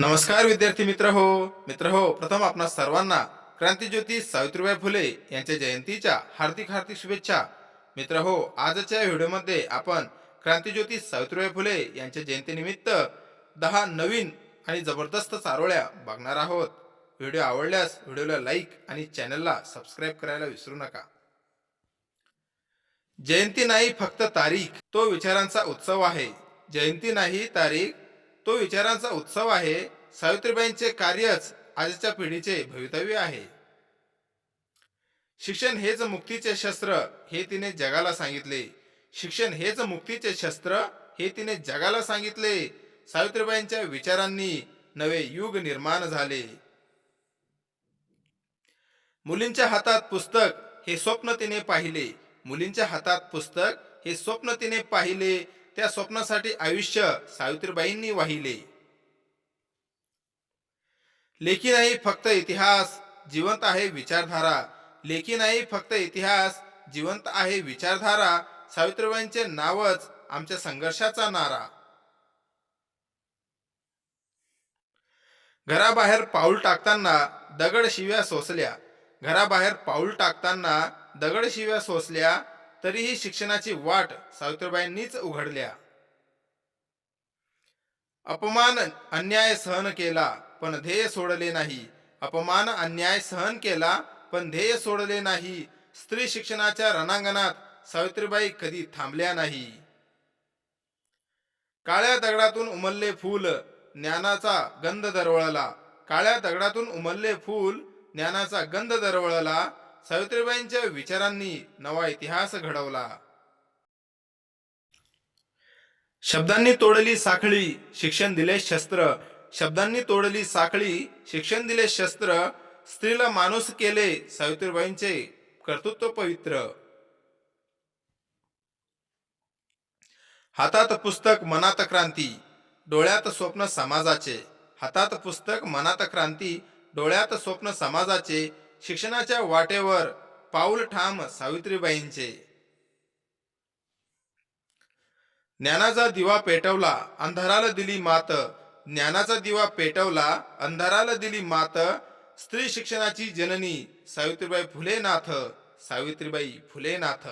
नमस्कार विद्यार्थी मित्र हो मित्र हो प्रथम आपणा सर्वांना क्रांतीज्योती सावित्रीबाई फुले यांच्या जयंतीच्या हार्दिक हार्दिक शुभेच्छा. मित्र हो आजच्या व्हिडिओमध्ये आपण क्रांतीज्योती सावित्रीबाई फुले यांच्या जयंतीनिमित्त दहा नवीन आणि जबरदस्त चारोळ्या बघणार आहोत. व्हिडिओ आवडल्यास व्हिडिओला लाईक आणि चॅनलला सबस्क्राईब करायला विसरू नका. जयंती नाही फक्त तारीख तो विचारांचा उत्सव आहे. जयंती नाही तारीख तो विचारांचा उत्सव आहे. सावित्रीबाईंचे कार्यच आजच्या पिढीचे भवितव्य आहे. शिक्षण हेच मुक्तीचे शस्त्र हे तिने जगाला सांगितले. शिक्षण हेच मुक्तीचे शस्त्र हे तिने जगाला सांगितले. सावित्रीबाईंच्या विचारांनी नवे युग निर्माण झाले. मुलींच्या हातात पुस्तक हे स्वप्न तिने पाहिले. मुलींच्या हातात पुस्तक हे स्वप्न तिने पाहिले. त्या स्वप्नासाठी आयुष्य सावित्रीबाईंनी वाहिले. लेखी नाही फक्त इतिहास जिवंत आहे विचारधारा. लेखी नाही फक्त इतिहास जिवंत आहे विचारधारा. सावित्रीबाईंचे नावच आमच्या संघर्षाचा नारा. घराबाहेर पाऊल टाकताना दगड शिव्या सोसल्या. घराबाहेर पाऊल टाकताना दगड शिव्या सोसल्या. तरीही शिक्षणाची वाट सावित्रीबाईंनीच उघडल्या. अपमान अन्याय सहन केला पण ध्येय सोडले नाही. अपमान अन्याय सहन केला पण ध्येय सोडले नाही. स्त्री शिक्षणाच्या रणांगणात सावित्रीबाई कधी थांबल्या नाही. काळ्या दगडातून उमलले फूल ज्ञानाचा गंध दरवळला. काळ्या दगडातून उमलले फूल ज्ञानाचा गंध दरवळला. सावित्रीबाईंच्या विचारांनी नवा इतिहास घडवला. शब्दांनी तोडली साखळी शिक्षण दिले शस्त्र. शब्दांनी तोडली साखळी शिक्षण दिले शस्त्र. स्त्रीला माणूस केले सावित्रीबाईंचे कर्तृत्व पवित्र. हातात पुस्तक मनात क्रांती डोळ्यात स्वप्न समाजाचे. हातात पुस्तक मनात क्रांती डोळ्यात स्वप्न समाजाचे. शिक्षणाच्या वाटेवर पाऊल ठाम सावित्रीबाईंचे. ज्ञानाचा दिवा पेटवला अंधाराला दिली मात. ज्ञानाचा दिवा पेटवला अंधाराला दिली मात. स्त्री शिक्षणाची जननी सावित्रीबाई फुले नाथ सावित्रीबाई फुले नाथ